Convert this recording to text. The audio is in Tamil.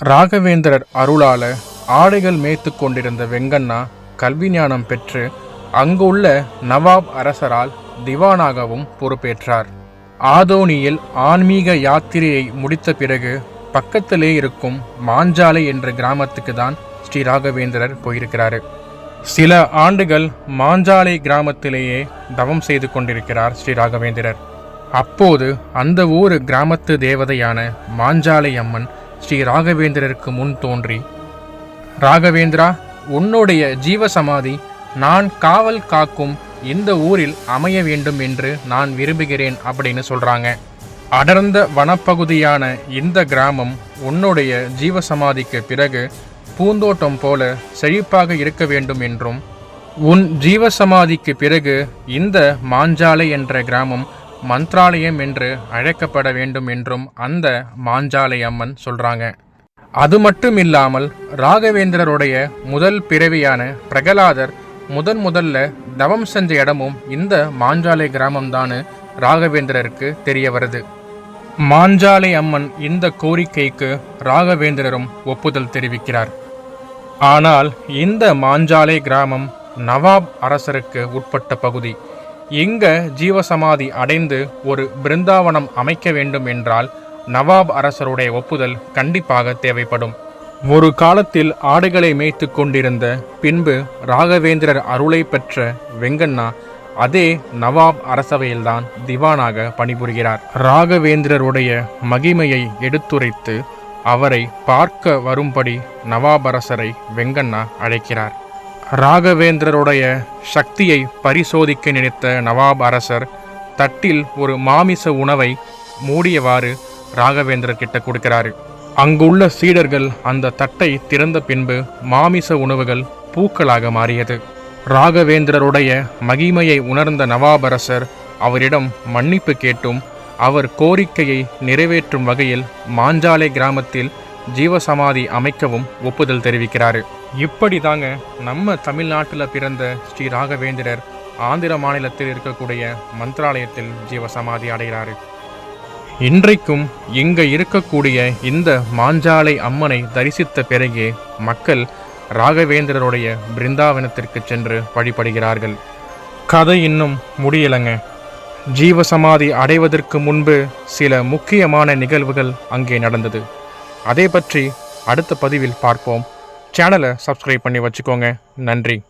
ராகவேந்திரர் அருளால ஆடைகள் மேய்த்து கொண்டிருந்த வெங்கண்ணா கல்வி ஞானம் பெற்று அங்குள்ள நவாப் அரசரால் திவானாகவும் பொறுப்பேற்றார். ஆதோனியில் ஆன்மீக யாத்திரையை முடித்த பிறகு பக்கத்திலே இருக்கும் மாஞ்சாலை என்ற கிராமத்துக்கு தான் ஸ்ரீ ராகவேந்திரர் போயிருக்கிறாரு. சில ஆண்டுகள் மாஞ்சாலை கிராமத்திலேயே தவம் செய்து கொண்டிருக்கிறார் ஸ்ரீ ராகவேந்திரர். அப்போது அந்த ஊர் கிராமத்து தேவதையான மாஞ்சாலை அம்மன் ஸ்ரீ ராகவேந்திரருக்கு முன் தோன்றி ராகவேந்திரா உன்னுடைய ஜீவசமாதி நான் காவல் காக்கும் இந்த ஊரில் அமைய வேண்டும் என்று நான் விரும்புகிறேன் அப்படின்னு சொல்றாங்க. அடர்ந்த வனப்பகுதியான இந்த கிராமம் உன்னுடைய ஜீவசமாதிக்கு பிறகு பூந்தோட்டம் போல செழிப்பாக இருக்க வேண்டும் என்றும் உன் ஜீவசமாதிக்கு பிறகு இந்த மாஞ்சாலை என்ற கிராமம் மந்த்ராலயம் என்று அழைக்கப்பட வேண்டும் என்றும் அந்த மாஞ்சாலை அம்மன் சொல்றாங்க. அது மட்டும் இல்லாமல் ராகவேந்திரருடைய முதல் பிறவியான பிரகலாதர் முதன் முதல்ல தவம் செஞ்ச இடமும் இந்த மாஞ்சாலை கிராமம்தானு ராகவேந்திரருக்கு தெரிய வருது. மாஞ்சாலை அம்மன் இந்த கோரிக்கைக்கு ராகவேந்திரரும் ஒப்புதல் தெரிவிக்கிறார். ஆனால் இந்த மாஞ்சாலை கிராமம் நவாப் அரசருக்கு உட்பட்ட பகுதி. இங்க ஜீவசமாதி அடைந்து ஒரு பிருந்தாவனம் அமைக்க வேண்டும் என்றால் நவாப் அரசருடைய ஒப்புதல் கண்டிப்பாக தேவைப்படும். ஒரு காலத்தில் ஆடுகளை மேய்த்து கொண்டிருந்த பின்பு ராகவேந்திரர் அருளை பெற்ற வெங்கண்ணா அதே நவாப் அரசவையில்தான் திவானாக பணிபுரிகிறார். ராகவேந்திரருடைய மகிமையை எடுத்துரைத்து அவரை பார்க்க வரும்படி நவாபரசரை வெங்கண்ணா அழைக்கிறார். ராகவேந்திரருடைய சக்தியை பரிசோதிக்க நினைத்த நவாப் அரசர் தட்டில் ஒரு மாமிச உணவை மூடியவாறு ராகவேந்திரர் கிட்ட கொடுக்கிறாரு. அங்குள்ள சீடர்கள் அந்த தட்டை திறந்த பின்பு மாமிச உணவுகள் பூக்களாக மாறியது. ராகவேந்திரருடைய மகிமையை உணர்ந்த நவாபரசர் அவரிடம் மன்னிப்பு கேட்டும் அவர் கோரிக்கையை நிறைவேற்றும் வகையில் மாஞ்சாலை கிராமத்தில் ஜீவசமாதி அமைக்கவும் ஒப்புதல் தெரிவிக்கிறார். இப்படி தாங்க நம்ம தமிழ்நாட்டில் பிறந்த ஸ்ரீ ராகவேந்திரர் ஆந்திர மாநிலத்தில் இருக்கக்கூடிய மந்திராலயத்தில் ஜீவசமாதி அடைகிறார். இன்றைக்கும் இங்கே இருக்கக்கூடிய இந்த மாஞ்சாலை அம்மனை தரிசித்த பிறகே மக்கள் ராகவேந்திரருடைய பிருந்தாவனத்திற்கு சென்று வழிபடுகிறார்கள். கதை இன்னும் முடியலைங்க. ஜீவசமாதி அடைவதற்கு முன்பு சில முக்கியமான நிகழ்வுகள் அங்கே நடந்தது. அதை பற்றி அடுத்த பதிவில் பார்ப்போம். சேனலை சப்ஸ்கிரைப் பண்ணி வச்சுக்கோங்க. நன்றி.